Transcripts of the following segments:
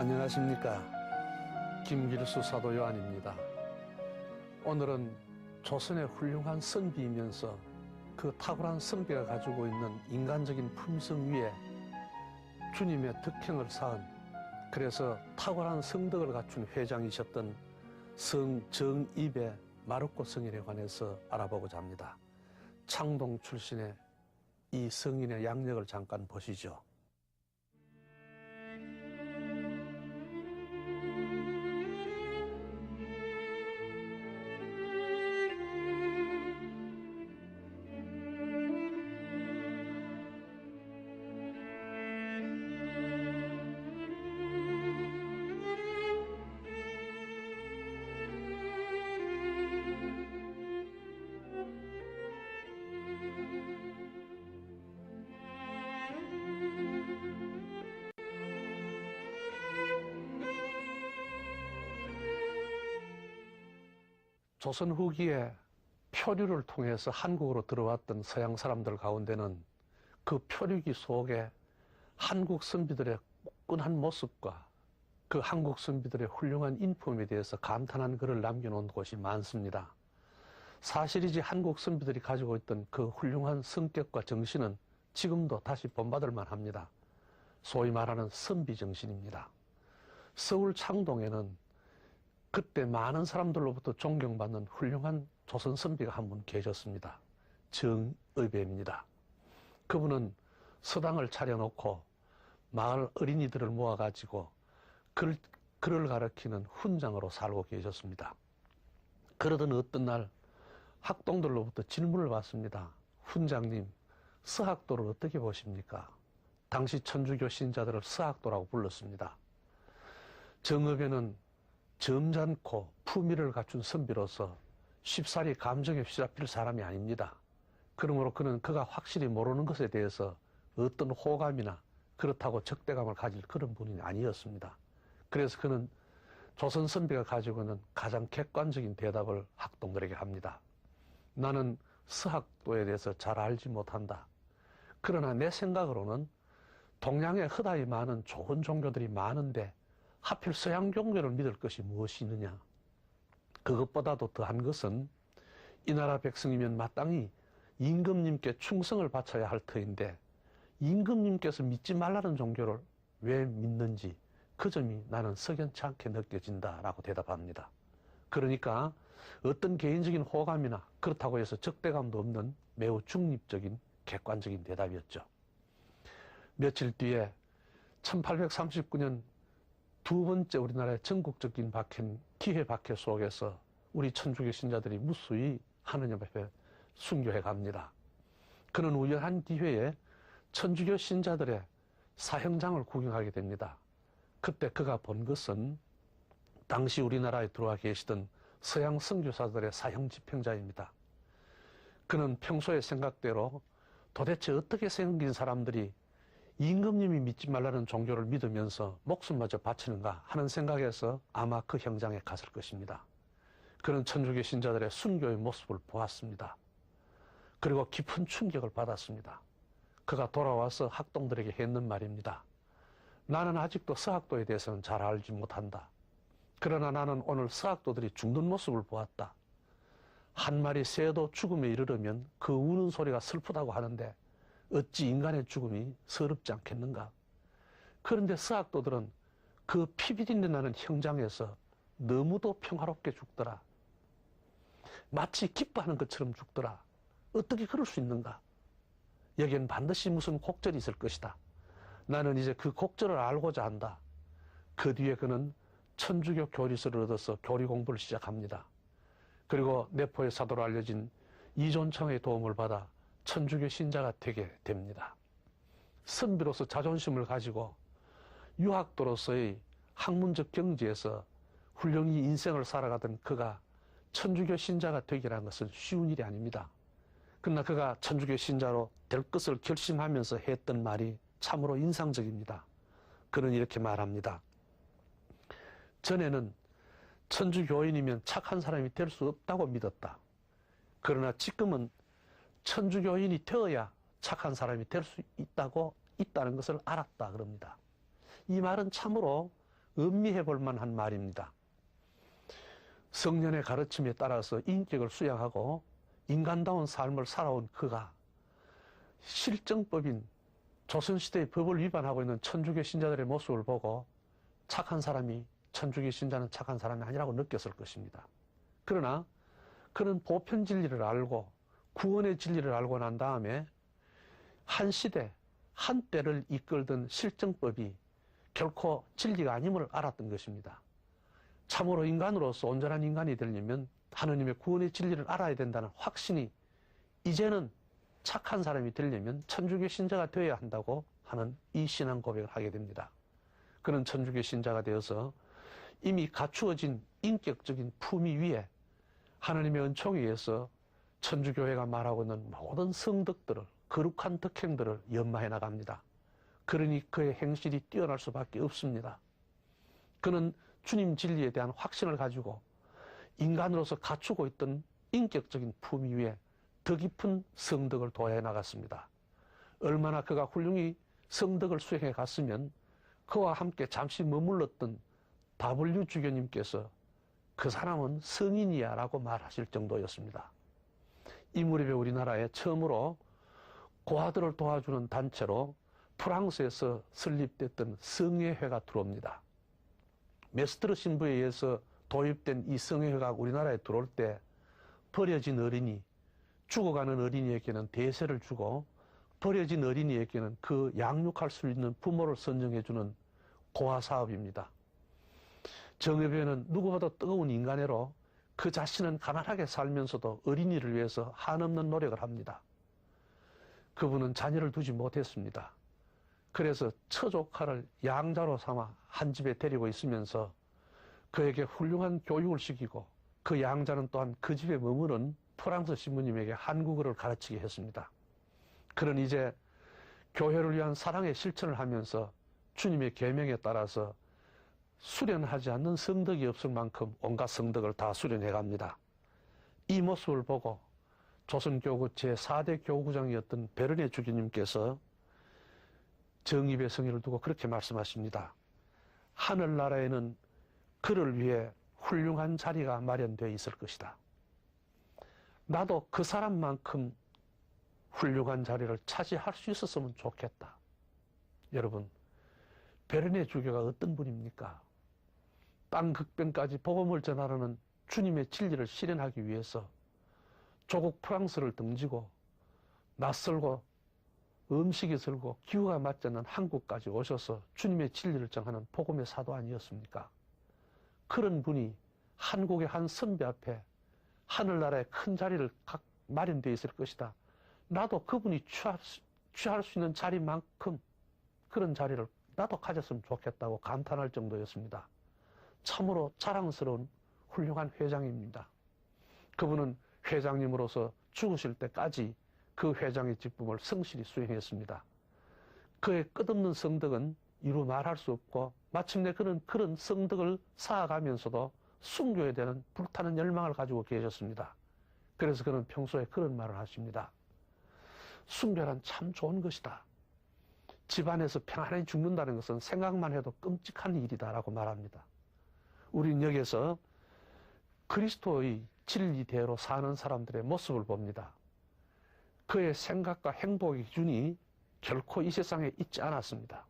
안녕하십니까. 김길수 사도 요한입니다. 오늘은 조선의 훌륭한 선비이면서 그 탁월한 성비가 가지고 있는 인간적인 품성 위에 주님의 덕행을 쌓은 그래서 탁월한 성덕을 갖춘 회장이셨던 성정입의 마르코 성인에 관해서 알아보고자 합니다. 창동 출신의 이 성인의 양력을 잠깐 보시죠. 조선 후기에 표류를 통해서 한국으로 들어왔던 서양 사람들 가운데는 그 표류기 속에 한국 선비들의 끈한 모습과 그 한국 선비들의 훌륭한 인품에 대해서 감탄한 글을 남겨놓은 곳이 많습니다. 사실이지 한국 선비들이 가지고 있던 그 훌륭한 성격과 정신은 지금도 다시 본받을 만합니다. 소위 말하는 선비 정신입니다. 서울 창동에는 그때 많은 사람들로부터 존경받는 훌륭한 조선 선비가 한 분 계셨습니다. 정의배입니다. 그분은 서당을 차려놓고 마을 어린이들을 모아가지고 글, 글을 가르치는 훈장으로 살고 계셨습니다. 그러던 어떤 날 학동들로부터 질문을 받습니다. 훈장님, 서학도를 어떻게 보십니까? 당시 천주교 신자들을 서학도라고 불렀습니다. 정읍에는 점잖고 품위를 갖춘 선비로서 쉽사리 감정에 휘잡힐 사람이 아닙니다. 그러므로 그는 그가 확실히 모르는 것에 대해서 어떤 호감이나 그렇다고 적대감을 가질 그런 분이 아니었습니다. 그래서 그는 조선 선비가 가지고 있는 가장 객관적인 대답을 학동들에게 합니다. 나는 서학도에 대해서 잘 알지 못한다. 그러나 내 생각으로는 동양에 허다히 많은 좋은 종교들이 많은데 하필 서양 종교를 믿을 것이 무엇이 있느냐? 그것보다도 더한 것은 이 나라 백성이면 마땅히 임금님께 충성을 바쳐야 할 터인데 임금님께서 믿지 말라는 종교를 왜 믿는지 그 점이 나는 석연치 않게 느껴진다라고 대답합니다. 그러니까 어떤 개인적인 호감이나 그렇다고 해서 적대감도 없는 매우 중립적인 객관적인 대답이었죠. 며칠 뒤에 1839년 두 번째 우리나라의 전국적인 박해, 기회 박해 속에서 우리 천주교 신자들이 무수히 하느님 앞에 순교해 갑니다. 그는 우연한 기회에 천주교 신자들의 사형장을 구경하게 됩니다. 그때 그가 본 것은 당시 우리나라에 들어와 계시던 서양 선교사들의 사형 집행자입니다. 그는 평소의 생각대로 도대체 어떻게 생긴 사람들이 임금님이 믿지 말라는 종교를 믿으면서 목숨마저 바치는가 하는 생각에서 아마 그 현장에 갔을 것입니다. 그는 천주교 신자들의 순교의 모습을 보았습니다. 그리고 깊은 충격을 받았습니다. 그가 돌아와서 학동들에게 했는 말입니다. 나는 아직도 서학도에 대해서는 잘 알지 못한다. 그러나 나는 오늘 서학도들이 죽는 모습을 보았다. 한 마리 새도 죽음에 이르르면 그 우는 소리가 슬프다고 하는데 어찌 인간의 죽음이 서럽지 않겠는가? 그런데 서학도들은 그 피비린내 나는 형장에서 너무도 평화롭게 죽더라. 마치 기뻐하는 것처럼 죽더라. 어떻게 그럴 수 있는가? 여기엔 반드시 무슨 곡절이 있을 것이다. 나는 이제 그 곡절을 알고자 한다. 그 뒤에 그는 천주교 교리서를 얻어서 교리 공부를 시작합니다. 그리고 내포의 사도로 알려진 이존청의 도움을 받아 천주교 신자가 되게 됩니다. 선비로서 자존심을 가지고 유학도로서의 학문적 경지에서 훌륭히 인생을 살아가던 그가 천주교 신자가 되기라는 것은 쉬운 일이 아닙니다. 그러나 그가 천주교 신자로 될 것을 결심하면서 했던 말이 참으로 인상적입니다. 그는 이렇게 말합니다. 전에는 천주교인이면 착한 사람이 될 수 없다고 믿었다. 그러나 지금은 천주교인이 되어야 착한 사람이 될 수 있다고 있다는 것을 알았다 그럽니다. 이 말은 참으로 음미해 볼 만한 말입니다. 성년의 가르침에 따라서 인격을 수양하고 인간다운 삶을 살아온 그가 실정법인 조선시대의 법을 위반하고 있는 천주교 신자들의 모습을 보고 착한 사람이 천주교 신자는 착한 사람이 아니라고 느꼈을 것입니다. 그러나 그는 보편 진리를 알고 구원의 진리를 알고 난 다음에 한 시대, 한 때를 이끌던 실정법이 결코 진리가 아님을 알았던 것입니다. 참으로 인간으로서 온전한 인간이 되려면 하느님의 구원의 진리를 알아야 된다는 확신이 이제는 착한 사람이 되려면 천주교 신자가 되어야 한다고 하는 이 신앙 고백을 하게 됩니다. 그는 천주교 신자가 되어서 이미 갖추어진 인격적인 품위 위에 하나님의 은총에 의해서 천주교회가 말하고 있는 모든 성덕들을 거룩한 덕행들을 연마해 나갑니다. 그러니 그의 행실이 뛰어날 수밖에 없습니다. 그는 주님 진리에 대한 확신을 가지고 인간으로서 갖추고 있던 인격적인 품위 위에 더 깊은 성덕을 도해 나갔습니다. 얼마나 그가 훌륭히 성덕을 수행해 갔으면 그와 함께 잠시 머물렀던 W 주교님께서 그 사람은 성인이야 라고 말하실 정도였습니다. 이 무렵에 우리나라에 처음으로 고아들을 도와주는 단체로 프랑스에서 설립됐던 성애회가 들어옵니다. 메스트르 신부에 의해서 도입된 이 성애회가 우리나라에 들어올 때 버려진 어린이, 죽어가는 어린이에게는 대세를 주고 버려진 어린이에게는 그 양육할 수 있는 부모를 선정해주는 고아 사업입니다. 정혜배는 누구보다 뜨거운 인간애로 그 자신은 가난하게 살면서도 어린이를 위해서 한없는 노력을 합니다. 그분은 자녀를 두지 못했습니다. 그래서 처조카를 양자로 삼아 한 집에 데리고 있으면서 그에게 훌륭한 교육을 시키고 그 양자는 또한 그 집에 머무는 프랑스 신부님에게 한국어를 가르치게 했습니다. 그는 이제 교회를 위한 사랑의 실천을 하면서 주님의 계명에 따라서 수련하지 않는 성덕이 없을 만큼 온갖 성덕을 다 수련해 갑니다. 이 모습을 보고 조선교구 제4대 교구장이었던 베르네 주교님께서 정입의 성의를 두고 그렇게 말씀하십니다. 하늘나라에는 그를 위해 훌륭한 자리가 마련되어 있을 것이다. 나도 그 사람만큼 훌륭한 자리를 차지할 수 있었으면 좋겠다. 여러분, 베르네 주교가 어떤 분입니까? 땅 극변까지 복음을 전하려는 주님의 진리를 실현하기 위해서 조국 프랑스를 등지고 낯설고 음식이 설고 기후가 맞지 않는 한국까지 오셔서 주님의 진리를 정하는 복음의 사도 아니었습니까? 그런 분이 한국의 한 선배 앞에 하늘나라의 큰 자리를 각 마련되어 있을 것이다. 나도 그분이 취할 수, 취할 수 있는 자리만큼 그런 자리를 나도 가졌으면 좋겠다고 감탄할 정도였습니다. 참으로 자랑스러운 훌륭한 회장입니다. 그분은 회장님으로서 죽으실 때까지 그 회장의 직분을 성실히 수행했습니다. 그의 끝없는 성덕은 이루 말할 수 없고 마침내 그는 그런 성덕을 쌓아가면서도 순교에 대한 불타는 열망을 가지고 계셨습니다. 그래서 그는 평소에 그런 말을 하십니다. 순교란 참 좋은 것이다. 집안에서 평안히 죽는다는 것은 생각만 해도 끔찍한 일이다라고 말합니다. 우리는 여기서 그리스도의 진리대로 사는 사람들의 모습을 봅니다. 그의 생각과 행복의 기준이 결코 이 세상에 있지 않았습니다.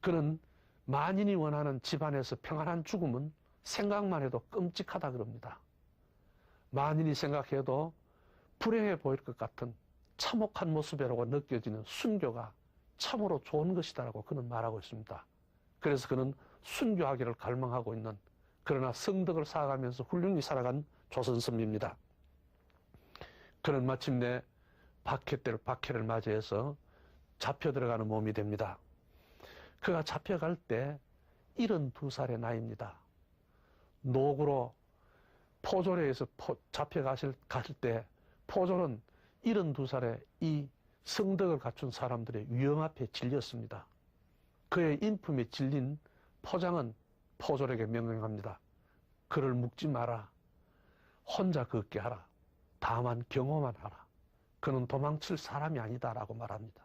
그는 만인이 원하는 집안에서 평안한 죽음은 생각만 해도 끔찍하다 그럽니다. 만인이 생각해도 불행해 보일 것 같은 참혹한 모습이라고 느껴지는 순교가 참으로 좋은 것이다라고 그는 말하고 있습니다. 그래서 그는 순교하기를 갈망하고 있는 그러나 성덕을 쌓아가면서 훌륭히 살아간 조선선비입니다. 그는 마침내 박해 때를 박해를 맞이해서 잡혀 들어가는 몸이 됩니다. 그가 잡혀갈 때 72살의 나이입니다. 노구로 포졸에서 잡혀가실 가실 때 포졸은 72살의 이 성덕을 갖춘 사람들의 위험 앞에 질렸습니다. 그의 인품에 질린 포장은 포졸에게 명령합니다. 그를 묵지 마라. 혼자 걷게 하라. 다만 경호만 하라. 그는 도망칠 사람이 아니다라고 말합니다.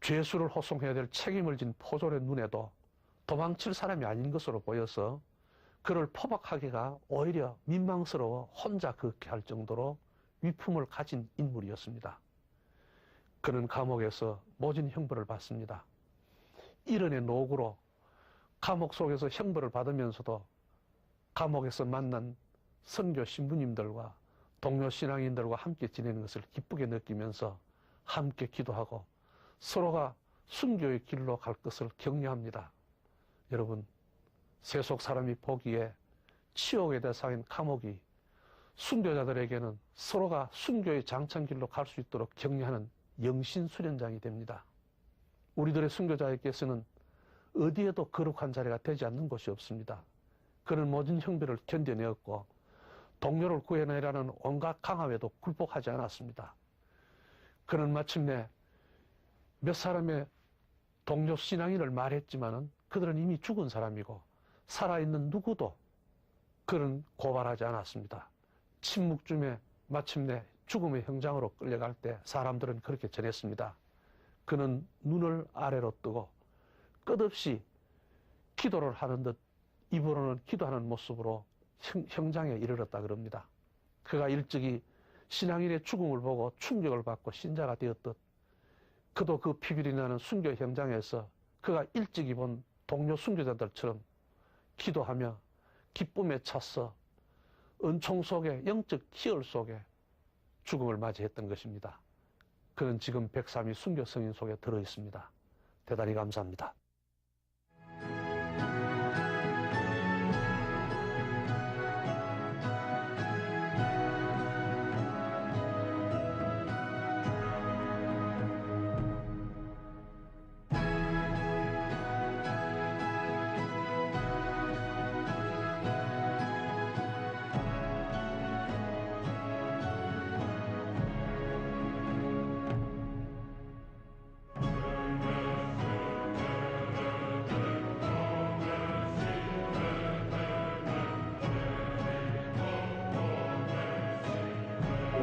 죄수를 호송해야 될 책임을 진 포졸의 눈에도 도망칠 사람이 아닌 것으로 보여서 그를 포박하기가 오히려 민망스러워 혼자 그렇게 할 정도로 위품을 가진 인물이었습니다. 그는 감옥에서 모진 형벌을 받습니다. 일원의 노구로 감옥 속에서 형벌을 받으면서도 감옥에서 만난 선교 신부님들과 동료 신앙인들과 함께 지내는 것을 기쁘게 느끼면서 함께 기도하고 서로가 순교의 길로 갈 것을 격려합니다. 여러분, 세속 사람이 보기에 치욕의 대상인 감옥이 순교자들에게는 서로가 순교의 장창길로 갈 수 있도록 격려하는 영신 수련장이 됩니다. 우리들의 순교자에게서는 어디에도 거룩한 자리가 되지 않는 곳이 없습니다. 그는 모든 형벌을 견뎌내었고 동료를 구해내라는 온갖 강압에도 굴복하지 않았습니다. 그는 마침내 몇 사람의 동료 신앙인을 말했지만은 그들은 이미 죽은 사람이고 살아있는 누구도 그는 고발하지 않았습니다. 침묵 중에 마침내 죽음의 형장으로 끌려갈 때 사람들은 그렇게 전했습니다. 그는 눈을 아래로 뜨고 끝없이 기도를 하는 듯 입으로는 기도하는 모습으로 형, 장에 이르렀다 그럽니다. 그가 일찍이 신앙인의 죽음을 보고 충격을 받고 신자가 되었듯 그도 그 피비리 나는 순교 현장에서 그가 일찍이 본 동료 순교자들처럼 기도하며 기쁨에 찼어 은총 속에 영적 희열 속에 죽음을 맞이했던 것입니다. 그는 지금 103위 순교 성인 속에 들어 있습니다. 대단히 감사합니다.